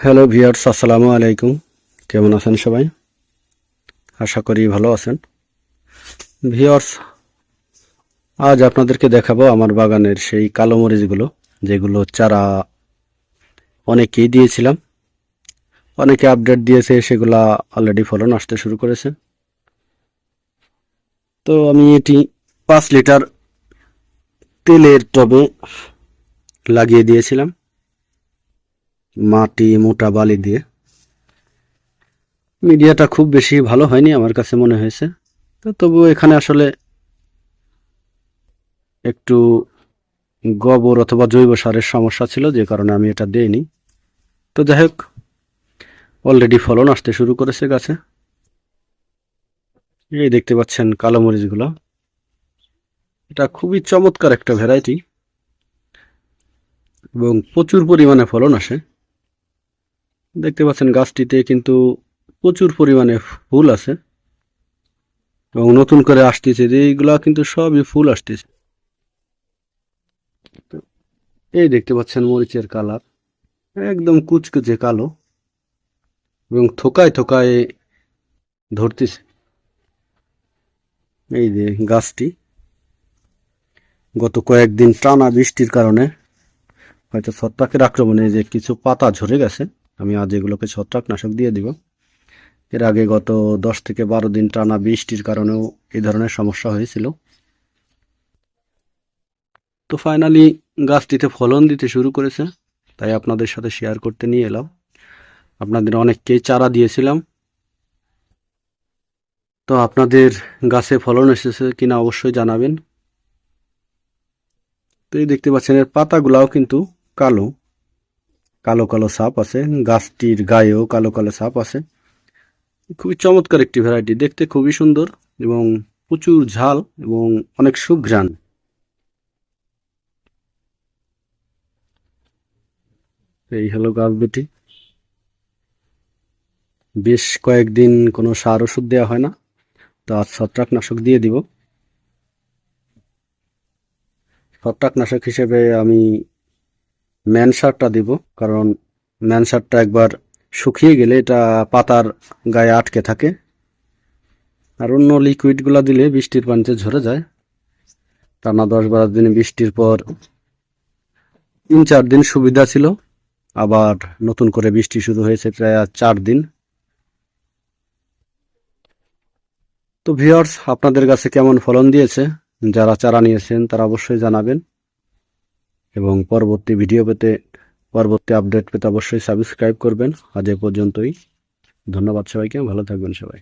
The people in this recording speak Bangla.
হ্যালো ভিয়ার্স আসসালামু আলাইকুম কেমন আছেন সবাই? আশা করি ভালো আছেন। ভিয়ার্স আজ আপনাদেরকে দেখাবো আমার বাগানের সেই কালো মরিচগুলো, যেগুলো চারা অনেকেই দিয়েছিলাম। অনেকে আপডেট দিয়েছে, সেগুলা অলরেডি ফলন আসতে শুরু করেছে। তো আমি এটি পাঁচ লিটার তেলের টবে লাগিয়ে দিয়েছিলাম। মাটি, মোটা বালি দিয়ে। মিডিয়াটা খুব বেশি ভালো হয়নি আমার কাছে মনে হয়েছে। তো তবুও এখানে আসলে একটু গোবর অথবা জৈব সারের সমস্যা ছিল, যে কারণে আমি এটা দেইনি। তো যাই হোক অলরেডি ফলন আসতে শুরু করেছে গাছে। এই দেখতে পাচ্ছেন কালো মরিচগুলো। এটা খুবই চমৎকার একটা ভ্যারাইটি। এবং প্রচুর পরিমাণে ফলন আসে। দেখতে পাচ্ছেন গাছটিতে কিন্তু প্রচুর পরিমাণে ফুল আছে এবং নতুন করে আসতেছে যে এইগুলা কিন্তু সবই ফুল আসতেছে। এই দেখতে পাচ্ছেন মরিচের কালার, একদম কুচকুচে কালো এবং থোকায় থোকায় ধরতেছে। এই যে গাছটি, গত কয়েকদিন টানা বৃষ্টির কারণে হয়তো ছত্রাকের আক্রমণে যে কিছু পাতা ঝরে গেছে। আমি আজ এগুলোকে ছত্রাকনাশক দিয়ে দিব। এর আগে গত দশ থেকে বারো দিন টানা বৃষ্টির কারণেও এই ধরনের সমস্যা হয়েছিল। তো ফাইনালি গাছটিতে ফলন দিতে শুরু করেছে, তাই আপনাদের সাথে শেয়ার করতে নিয়ে এলাম। আপনাদের অনেককেই চারা দিয়েছিলাম। তো আপনাদের গাছে ফলন এসেছে কিনা অবশ্যই জানাবেন। তো এই দেখতে পাচ্ছেন, এর পাতাগুলাও কিন্তু কালো। কালো কালো সাপ আছে, গাছটির গায়েও কালো কালো সাপ আছে। খুবই চমৎকার একটি ভ্যারাইটি দেখতে খুবই সুন্দর এবং প্রচুর ঝাল এবং অনেক সুঘ্রাণ। এই হলো গাছ দুটি। বেশ কয়েকদিন কোনো সার ওষুধ দেওয়া হয় না, তো আজ ছত্রাকনাশক দিয়ে দিব। ছত্রাকনাশক হিসেবে আমি ম্যান সারটা দিব, কারণ ম্যান সারটা একবার শুকিয়ে গেলে এটা পাতার গায়ে আটকে থাকে। আর অন্য লিকুইডগুলো দিলে বৃষ্টির পানিতে ঝরে যায়। টানা দশ বারো দিন বৃষ্টির পর তিন চার দিন সুবিধা ছিল, আবার নতুন করে বৃষ্টি শুরু হয়েছে প্রায় চার দিন। তো ভিওর্স আপনাদের কাছে কেমন ফলন দিয়েছে? যারা চারা নিয়েছেন, তারা অবশ্যই জানাবেন। এবং পরবর্তী ভিডিও পেতে, পরবর্তী আপডেট পেতে অবশ্যই সাবস্ক্রাইব করবেন। আজ এ পর্যন্তই। ধন্যবাদ সবাইকে। ভালো থাকবেন সবাই।